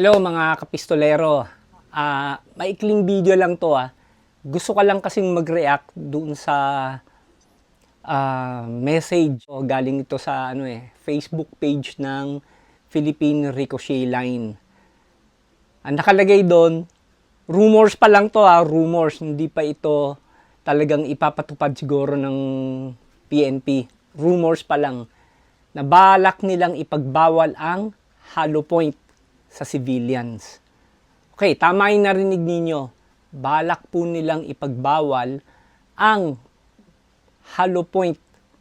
Hello mga kapistolero. Ah, maikling video lang to ah. Gusto ko lang kasing mag-react doon sa ah, message o galing ito sa ano eh, Facebook page ng Philippine Ricochet Line. Ang nakalagay doon, rumors pa lang to ah, rumors, hindi pa ito talagang ipapatupad siguro ng PNP. Rumors pa lang na balak nilang ipagbawal ang hollow point sa civilians. Okay, tama yung narinig ninyo. Balak po nilang ipagbawal ang hollow point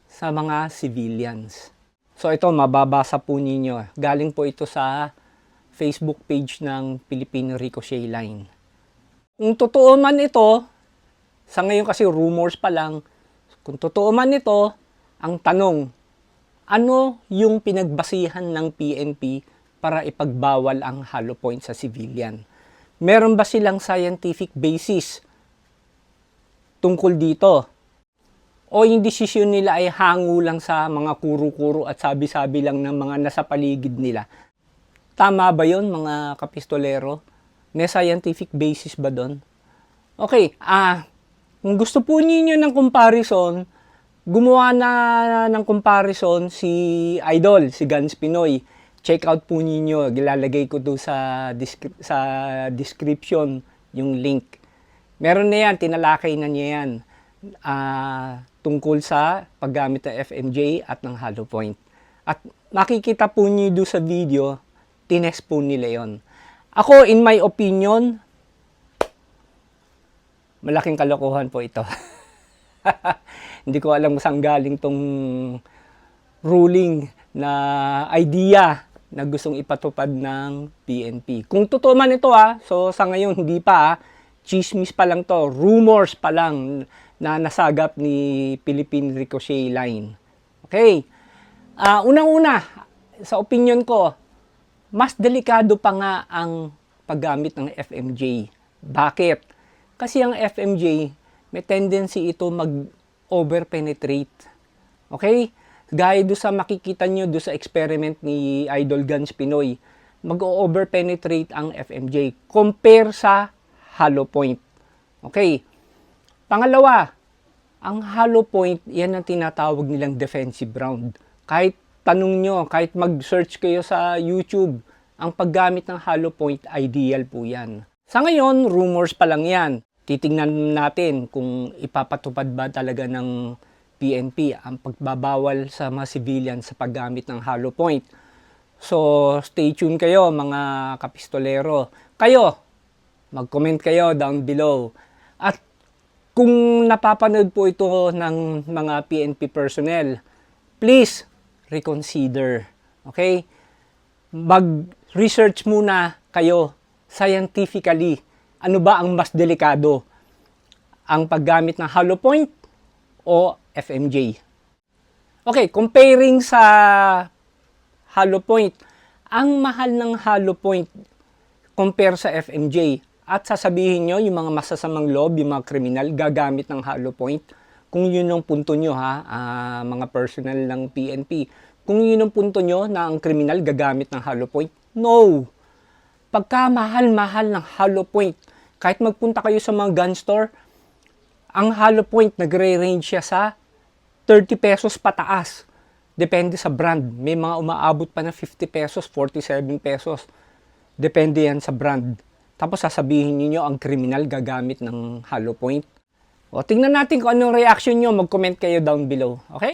sa mga civilians. So ito, mababasa po ninyo. Galing po ito sa Facebook page ng Philippine Ricochet Line. Kung totoo man ito, sa ngayon kasi rumors pa lang, kung totoo man ito, ang tanong, ano yung pinagbasihan ng PNP para ipagbawal ang hollow point sa civilian? Meron ba silang scientific basis tungkol dito? O yung desisyon nila ay hango lang sa mga kuro-kuro at sabi-sabi lang ng mga nasa paligid nila? Tama ba yon mga kapistolero? May scientific basis ba doon? Okay, ah, kung gusto po ninyo ng comparison, gumawa na ng comparison si Idol, si Gans Pinoy. Check out po ninyo, gilalagay ko doon sa, sa description yung link. Meron na yan, tinalakay na niya yan ah, tungkol sa paggamit ng FMJ at ng hollow point. At makikita po niyo doon sa video, tinest po nila yon. Ako, in my opinion, malaking kalokohan po ito. Hindi ko alam saan galing tong ruling na idea na gustong ipatupad ng PNP. Kung totoo man ito ah, so sa ngayon hindi pa ah, chismis pa lang to, rumors pa lang na nasagap ni Philippine Ricochet Line. Okay. Ah, unang-una, sa opinion ko, mas delikado pa nga ang paggamit ng FMJ. Bakit? Kasi ang FMJ, may tendency ito mag-over-penetrate. Okay? Gaya do sa makikita nyo do sa experiment ni Idol Guns Pinoy, mag-over-penetrate ang FMJ compare sa hollow point. Okay? Pangalawa, ang hollow point, yan ang tinatawag nilang defensive round. Kahit tanong nyo, kahit mag-search kayo sa YouTube, ang paggamit ng hollow point, ideal po yan. Sa ngayon, rumors pa lang yan. Titingnan natin kung ipapatupad ba talaga ng PNP ang pagbabawal sa mga civilian sa paggamit ng hollow point. So, stay tuned kayo mga kapistolero. Kayo, mag-comment kayo down below. At kung napapanood po ito ng mga PNP personnel, please reconsider. Okay? Mag-research muna kayo scientifically. Ano ba ang mas delikado? Ang paggamit ng hollow point o FMJ? Okay, comparing sa hollow point, ang mahal ng hollow point compare sa FMJ at sasabihin nyo yung mga masasamang loob, yung mga kriminal, gagamit ng hollow point. Kung yun ang punto nyo ha, ah, mga personal ng PNP. Kung yun ang punto nyo na ang kriminal gagamit ng hollow point, no. Pagka mahal-mahal ng hollow point, kahit magpunta kayo sa mga gun store, ang hollow point nagre-range siya sa 30 pesos pataas. Depende sa brand. May mga umaabot pa ng 50 pesos, 47 pesos. Depende yan sa brand. Tapos sasabihin niyo ang kriminal gagamit ng hollow point. O tingnan natin kung anong reaction nyo. Mag-comment kayo down below. Okay?